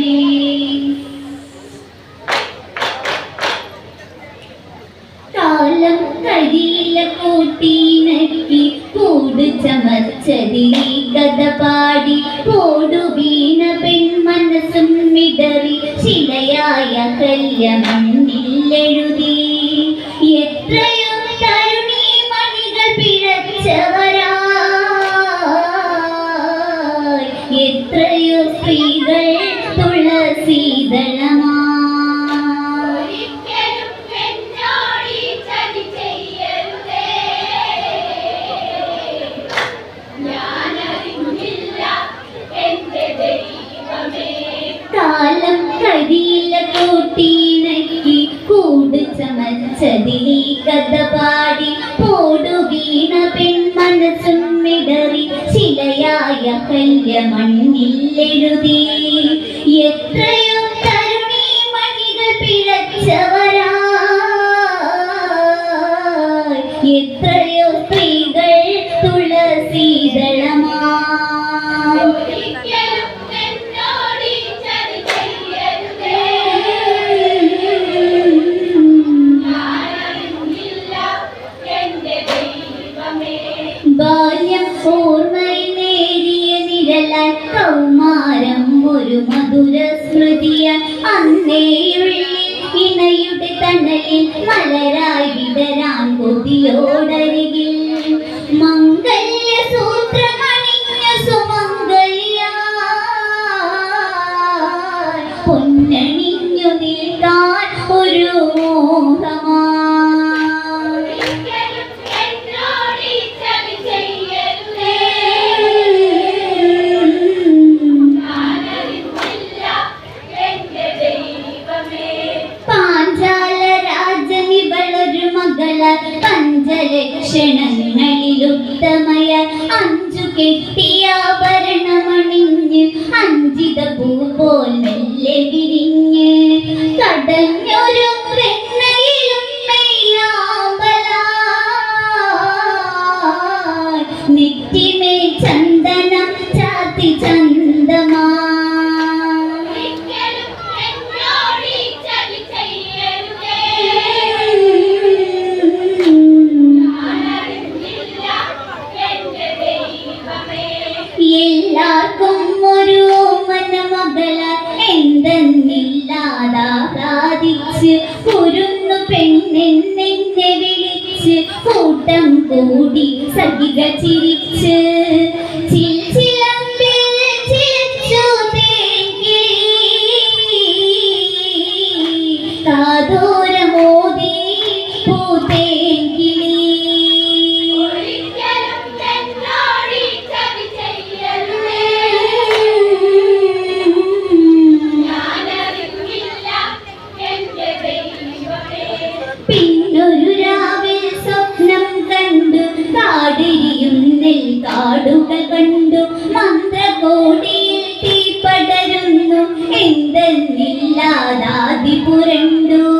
കർത്താവേ കാലം കരിയില കൂട്ടീനക്കി കൂട് ചമച്ചതിനെ കഥ പാടി. പോടു വീണ പെൺമനസും മിടറി ശിലയായ കല്യമണ്ണില്ലെഴുതി മതിയില്ല കൂട്ടീനക്കി കൂട് ചമച്ചതിലീ കഥ പാടി പോടു വീണ പെൺമനസും മിടറി ശിലയായ കല്യ മണ്ണില്ലെഴുതി എത്രയോ തരുണീ മണികൾ പിഴച്ചവരാ. എത്രയോ പ്രിയ കടലിൽ മലരായി വിടരാൻ കൊതിയോടരികിൽ കെട്ടിയാഭരണമണിഞ്ഞ് അഞ്ചിത പൂ പോൽ മെല്ലെ വിരിഞ്ഞ്. കടഞ്ഞൊരു നെറ്റിമേ ചന്ദനം ചാത്തി ചിരിച്ച് കൂടി സഖിക ചിരിച്ച് నిల్లాదాది పురెండు.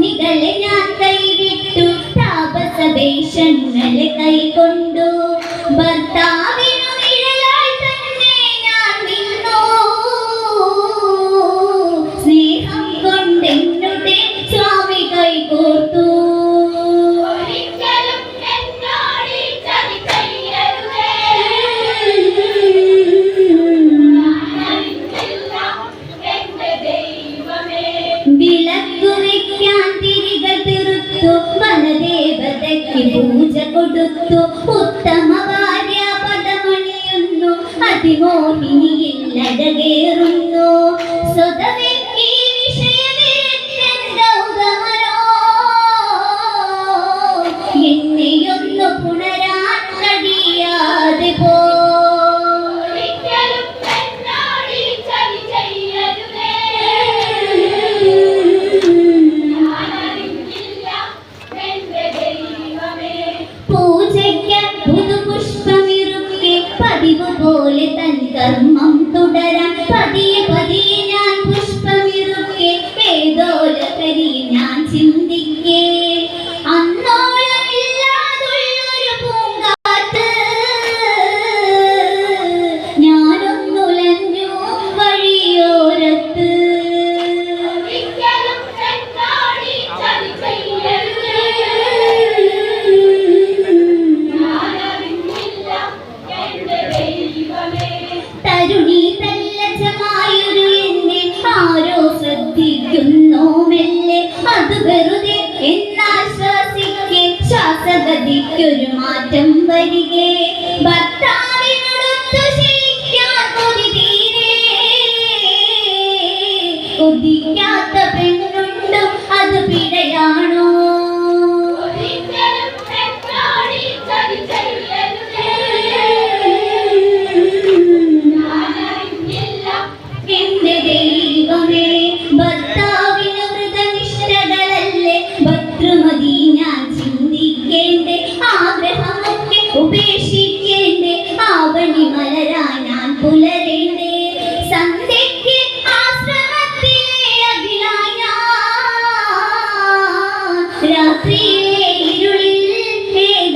കരിയിൽ ഞാൻ ചിന്തിക്കും.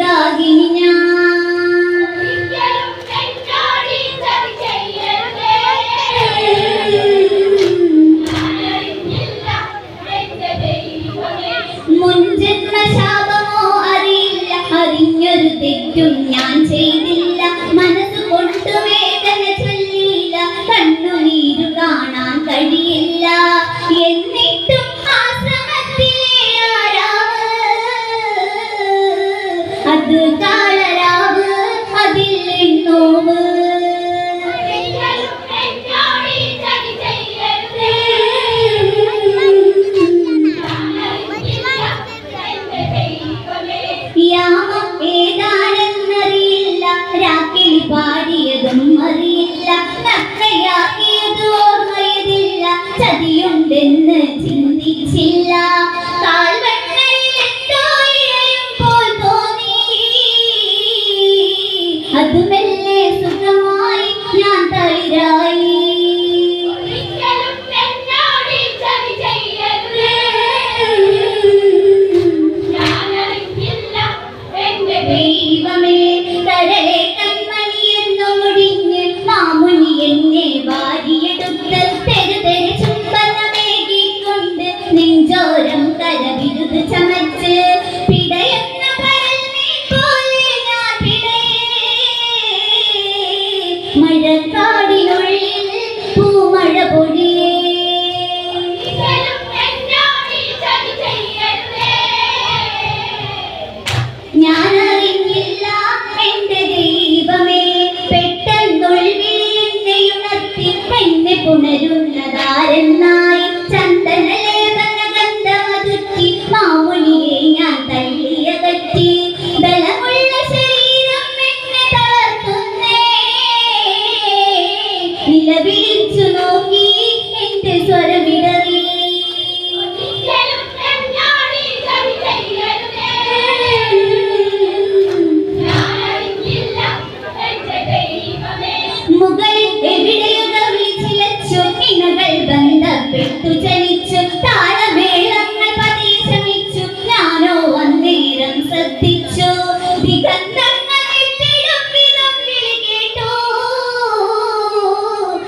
രാഗിണി ഞാൻ.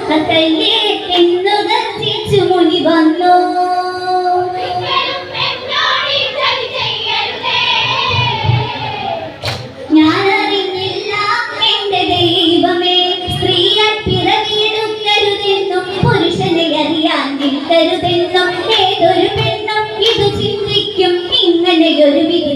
കത്തല്ലേ പെണ്ണുകൾ തിരിച്ചു മുനി വന്നു. അറിയാൻ കരുതെന്നും ഏതൊരു പെണ്ണും ഇത് ചിന്തിക്കും. ഇങ്ങനെയൊരു വിധ